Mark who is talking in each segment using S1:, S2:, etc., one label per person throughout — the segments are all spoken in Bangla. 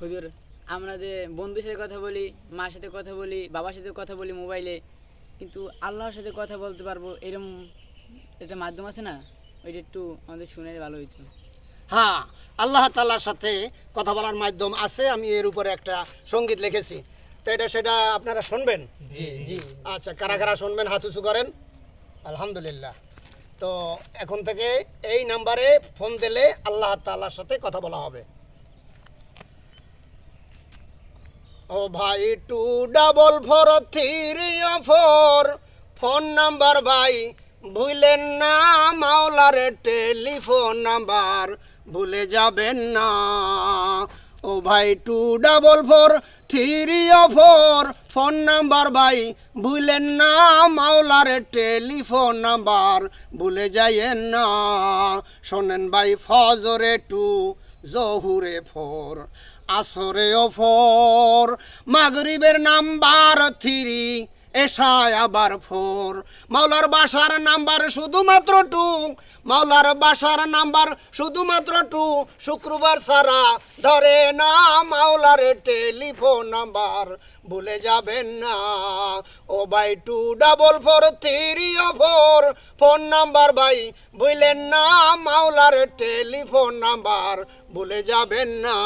S1: হুজুর আমরা যে বন্ধুর সাথে কথা বলি মার সাথে কথা বলি বাবার সাথে কথা বলি মোবাইলে কিন্তু আল্লাহর সাথে কথা বলতে পারব এরকম একটা মাধ্যম আছে না? ওইটা একটু আমাদের শুনে ভালো হইতো।
S2: হ্যাঁ আল্লাহ তাল্লার সাথে কথা বলার মাধ্যম আছে আমি এর উপরে একটা সংগীত লিখেছি। তো এটা সেটা আপনারা শুনবেন?
S1: জি
S2: আচ্ছা কারা কারা শুনবেন হাত উঁচু করেন। আলহামদুলিল্লাহ। তো এখন থেকে এই নাম্বারে ফোন দিলে আল্লাহ তাল্লার সাথে কথা বলা হবে। ও ভাই two double four three four phone number ভাই, ভুলেন না মাওলার টেলিফোন নাম্বার ভুলে যাবেন না। ও ভাই two double four three four phone number ভাই, ভুলেন না মাওলার টেলিফোন নাম্বার ভুলে যাইয়েন না। শোনেন ভাই, ফজরে টু জহুরে ফোর আসরে ওফর ফোর মাগরিবের নাম্বার থ্রি এসায় আবার ফোর। মাওলার বাসার নাম্বার শুধুমাত্র টু। মাওলার বাসার নাম্বার শুধুমাত্র টু। শুক্রবার ছাড়া ধরে না মাওলার টেলিফোন নাম্বার। ভুলে যাবেন না। ও by two double four, three oh four. Phone number ভাই বুঝলেন না মাওলার টেলিফোন নাম্বার। ভুলে যাবেন না।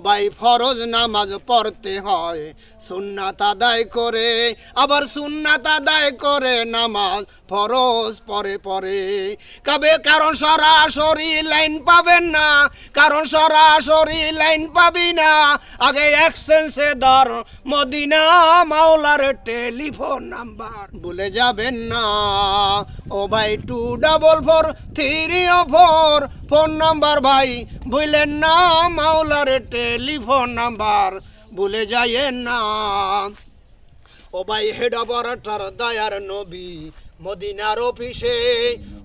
S2: ভাই ফরজ নামাজ পড়তে হয়। সুন্নাত আদায় করে আবার সুন্নাত আদায় করে নামাজ ফরজ, পরে পরে। কবে কারণ সরাসরি লাইন পাবেন না? কারণ সরাসরি লাইন পাবি না? আগে এক্সচেঞ্জে দর মদিনা মাওলার টেলিফোন নাম্বার। ভুলে যাবেন না। ও ভাই, two double four, three oh four. Phone number ভাই বুঝলেন না মাওলার টেলিফোন নাম্বার। ভুলে যাইয়েন না। ও ভাই, হেড অপারেটর, দয়ার নবী। মদিনার অফিসে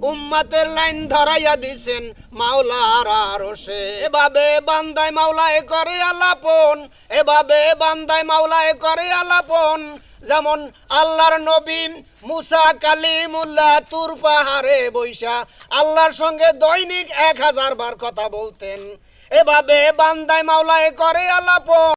S2: উম্মাতের লাইন ধরাইয়া দিছেন মাওলার আরশে। এভাবে বান্দায় মাওলায় করে আলাপন, এভাবে বান্দায় মাওলায় করে আলাপন। যেমন আল্লাহর নবী মুসা কালিমুল্লাহ তুর পাহাড়ে বৈশা আল্লাহর সঙ্গে দৈনিক এক হাজার বার কথা বলতেন। এভাবে বান্দায় মাওলায় করে আলাপন।